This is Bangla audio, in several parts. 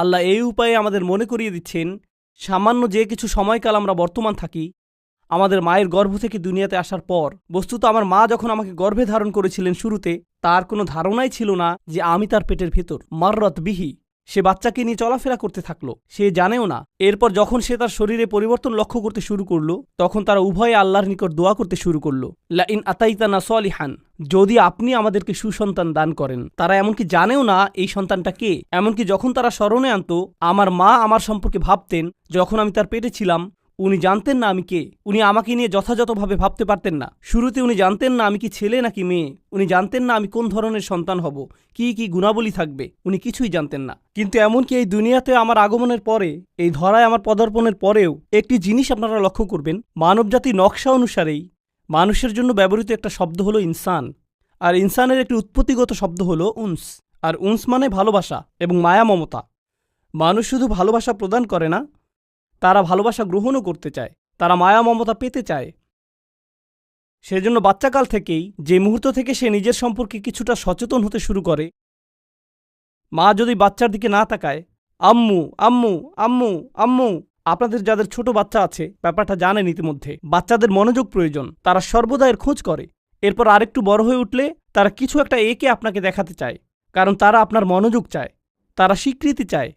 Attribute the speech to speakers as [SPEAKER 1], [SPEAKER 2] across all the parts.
[SPEAKER 1] আল্লাহ এই উপায়ে আমাদের মনে করিয়ে দিচ্ছেন, সামান্য যে কিছু সময়কাল আমরা বর্তমান থাকি, আমাদের মায়ের গর্ভ থেকে দুনিয়াতে আসার পর, বস্তুত আমার মা যখন আমাকে গর্ভে ধারণ করেছিলেন শুরুতে, তার কোনো ধারণাই ছিল না যে আমি তার পেটের ভেতর, মাররত বিহি সে বাচ্চাকে নিয়ে চলাফেরা করতে থাকল। সে জানেও না। এরপর যখন সে তার শরীরে পরিবর্তন লক্ষ্য করতে শুরু করল, তখন তারা উভয়ে আল্লাহর নিকট দোয়া করতে শুরু করল। লা ইন আতাইতানা সলিহান, যদি আপনি আমাদেরকে সুসন্তান দান করেন। তারা এমনকি জানেও না এই সন্তানটা কে। এমনকি যখন তারা স্মরণে আনত, আমার মা আমার সম্পর্কে ভাবতেন, যখন আমি তার পেটে ছিলাম উনি জানতেন না আমি কে। উনি আমাকে নিয়ে যথাযথভাবে ভাবতে পারতেন না। শুরুতে উনি জানতেন না আমি কি ছেলে নাকি মেয়ে। উনি জানতেন না আমি কোন ধরনের সন্তান হব, কি কি গুণাবলী থাকবে। উনি কিছুই জানতেন না। কিন্তু এমনকি এই দুনিয়াতে আমার আগমনের পরে, এই ধরায় আমার পদার্পণের পরেও একটি জিনিস আপনারা লক্ষ্য করবেন মানবজাতি নকশা অনুসারেই মানুষের জন্য ব্যবহৃত একটা শব্দ হলো ইনসান। আর ইনসানের একটি উৎপত্তিগত শব্দ হলো উন্স। আর উন্স মানে ভালোবাসা এবং মায়া মমতা। মানুষ শুধু ভালোবাসা প্রদান করে না তারা ভালোবাসা গ্রহণও করতে চায়, তারা মায়া মমতা পেতে চায়। সেজন্য বাচ্চাকাল থেকেই, যে মুহূর্ত থেকে সে নিজের সম্পর্কে কিছুটা সচেতন হতে শুরু করে, মা যদি বাচ্চার দিকে না তাকায়, আম্মু আম্মু আম্মু আম্মু। আপনাদের যাদের ছোট বাচ্চা আছে, ব্যাপারটা জানেন ইতিমধ্যে। বাচ্চাদের মনোযোগ প্রয়োজন, তারা সর্বদা এর খোঁজ করে। এরপর আরেকটু বড় হয়ে উঠলে, তারা কিছু একটা একে আপনাকে দেখাতে চায়, কারণ তারা আপনার মনোযোগ চায়, তারা স্বীকৃতি চায়।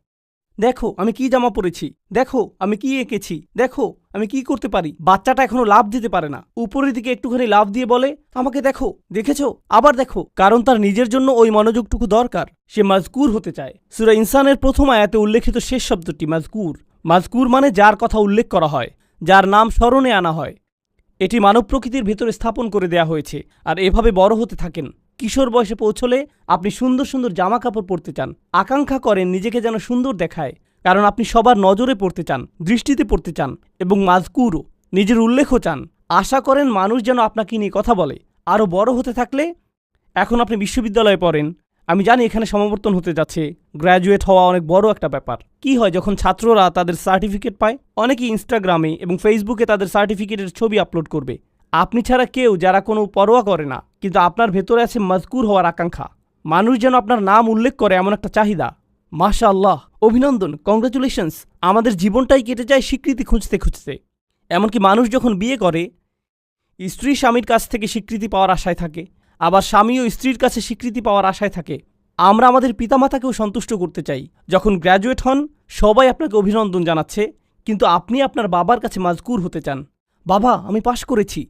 [SPEAKER 1] দেখো, আমি কি জামা পরেছি। দেখো, আমি কি এঁকেছি। দেখো, আমি কি করতে পারি। বাচ্চাটা এখনও লাভ দিতে পারে না। উপরের দিকে একটুখানি লাভ দিয়ে বলে, আমাকে দেখো, দেখেছ? আবার দেখো। কারণ তার নিজের জন্য ওই মনোযোগটুকু দরকার। সে মাজকুর হতে চায়। সুরা ইনসানের প্রথম আয়াতে উল্লেখিত শেষ শব্দটি মাজকুর। মাজকুর মানে যার কথা উল্লেখ করা হয়, যার নাম স্মরণে আনা হয়। এটি মানব প্রকৃতির ভেতরে স্থাপন করে দেয়া হয়েছে, আর এভাবে বড় হতে থাকেন। কিশোর বয়সে পৌঁছলে আপনি সুন্দর সুন্দর জামা কাপড় পরতে চান। আকাঙ্ক্ষা করেন নিজেকে যেন সুন্দর দেখায়। কারণ আপনি সবার নজরে পড়তে চান, দৃষ্টিতে পড়তে চান এবং মাজকুরও, নিজের উল্লেখও চান। আশা করেন মানুষ যেন আপনাকে নিয়ে কথা বলে। আরও বড় হতে থাকলে এখন আপনি বিশ্ববিদ্যালয়ে পড়েন। আমি জানি এখানে সমাবর্তন হতে যাচ্ছে, গ্র্যাজুয়েট হওয়া অনেক বড় একটা ব্যাপার। কি হয় যখন ছাত্ররা তাদের সার্টিফিকেট পায়? অনেকেই ইনস্টাগ্রামে এবং ফেসবুকে তাদের সার্টিফিকেটের ছবি আপলোড করবে। আপনি ছাড়া কেউ, যারা কোনো পরোয়া করে না কিন্তু আপনার ভেতরে আছে মজকুর হওয়ার আকাঙ্ক্ষা। মানুষ যেন আপনার নাম উল্লেখ করে এমন একটা চাহিদা। মাশা আল্লাহ অভিনন্দন কংগ্রেচুলেশনস আমাদের জীবনটাই কেটে যায় স্বীকৃতি খুঁজতে খুঁজতে। এমনকি মানুষ যখন বিয়ে করে, স্ত্রী স্বামীর কাছ থেকে স্বীকৃতি পাওয়ার আশায় থাকে, আবার স্বামীও স্ত্রীর কাছে স্বীকৃতি পাওয়ার আশায় থাকে। আমরা আমাদের পিতামাতাকেও সন্তুষ্ট করতে চাই। যখন গ্র্যাজুয়েট হন, সবাই আপনাকে অভিনন্দন জানাচ্ছে, কিন্তু আপনি আপনার বাবার কাছে মাজকুর হতে চান। বাবা, আমি পাশ করেছি।